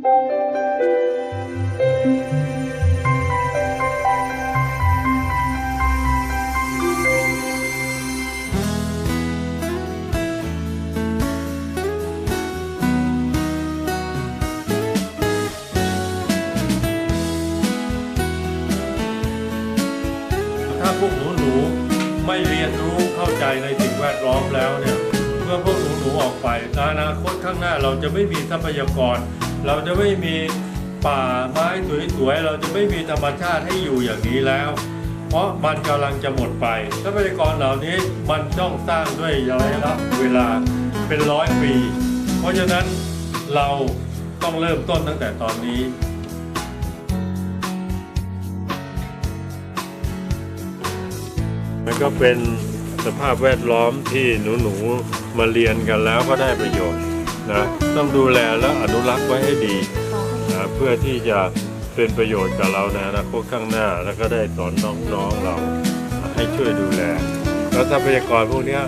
ถ้าพวกหนูหนูๆไม่เรียนรู้เข้าใจในสิ่งแวดล้อมแล้วเนี่ย เมื่อพวกหนูหนูๆออกไปในอนาคตข้างหน้าเราจะไม่มีทรัพยากร เราจะไม่มีป่าไม้สวยๆ เราจะไม่มีธรรมชาติให้อยู่อย่างนี้แล้ว เพราะมันกำลังจะหมดไปทรัพยากรเหล่านี้มันต้องสร้างด้วยระยะเวลาเป็นร้อยปี เพราะฉะนั้นเราต้องเริ่มต้นตั้งแต่ตอนนี้มันก็เป็นสภาพแวดล้อมที่หนูๆมาเรียนกันแล้วก็ได้ประโยชน์ นะต้องดูแลและอนุรักษ์ไว้ให้ดีนะเพื่อที่จะเป็นประโยชน์กับเราในอนาคตข้างหน้า แล้วก็ได้สอนน้องๆเราให้ช่วยดูแล แล้วทรัพยากรพวกเนี้ย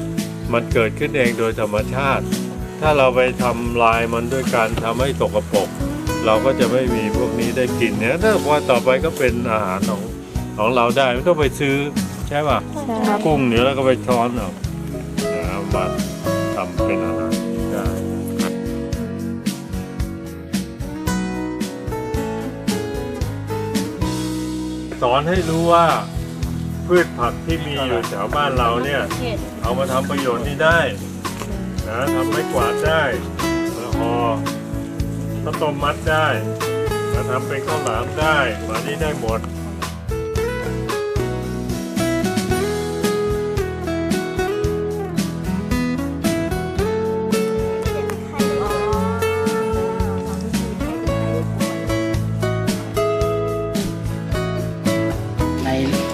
มันเกิดขึ้นเองโดยธรรมชาติ ถ้าเราไปทำลายมันด้วยการทำให้ตกปรกเราก็จะไม่มีพวกนี้ได้กินเนี่ยถ้าว่าต่อไปก็เป็นอาหารของของเราได้ไม่ต้องไปซื้อใช่ป่ะกุ้งเดี๋ยวแล้วก็ไปช้อนเอาเอามาทำเป็นอาหารได้ สอนให้รู้ว่าพืชผักที่มีอยู่แถวบ้านเราเนี่ย เอามาทำประโยชน์นี่ได้นะทำไม้กวาดได้ละหอข้าวต้มมัดได้มาทำเป็นข้าวหลามได้มานี่ได้หมด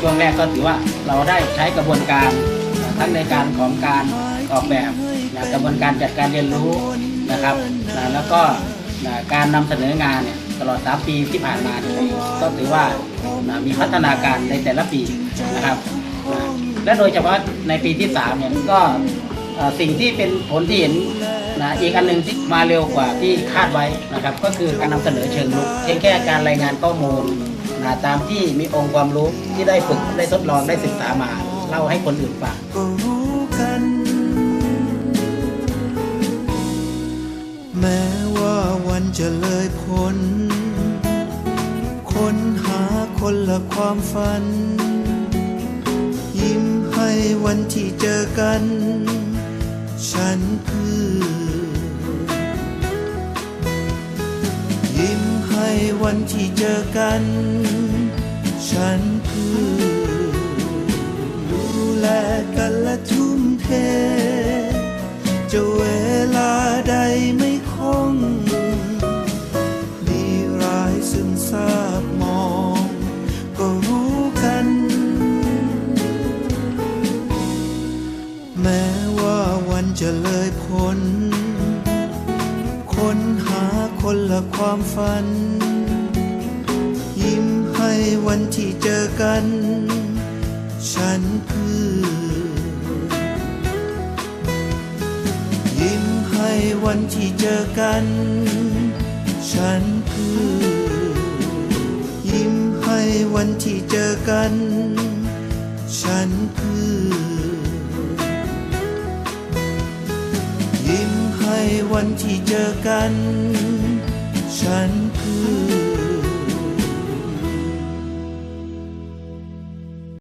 ช่วงแรกก็ถือว่าเราได้ใช้กระบวนการทั้งในการของการออกแบบกระบวนการจัดการเรียนรู้นะครับแล้วก็การนำเสนองานเนี่ยตลอด 3 ปีที่ผ่านมาก็ถือว่ามีพัฒนาการในแต่ละปีนะครับ และโดยเฉพาะในปีที่3เนี่ยก็สิ่งที่เป็นผลที่เห็นนะอีกอันหนึ่งที่มาเร็วกว่าที่คาดไว้นะครับ ก็คือการนำเสนอเชิงลุกเพียงแค่การรายงานข้อมูล ตามที่มีองค์ความรู้ที่ได้ฝึกได้ทดลองได้ศึกษามาเล่าให้คนอื่นฟังแม้ว่าวันจะเลยพ้นค้นหาคนละความฝัน ยิ้มให้วันที่เจอกัน ฉันคือ วันที่เจอกัน ฉันคือดูแลกันและทุ่มเท จะเวลาใดไม่คง มีรายซึมซาบมอง ก็รู้กัน แม้ว่าวันจะเลยพ้นค้นหาคนละความฝัน ยิ้มให้วันที่เจอกัน ฉันคือ ยิ้มให้วันที่เจอกัน ฉันคือ ยิ้มให้วันที่เจอกัน ฉันคือ ยิ้มให้วันที่เจอกัน ฉันคือ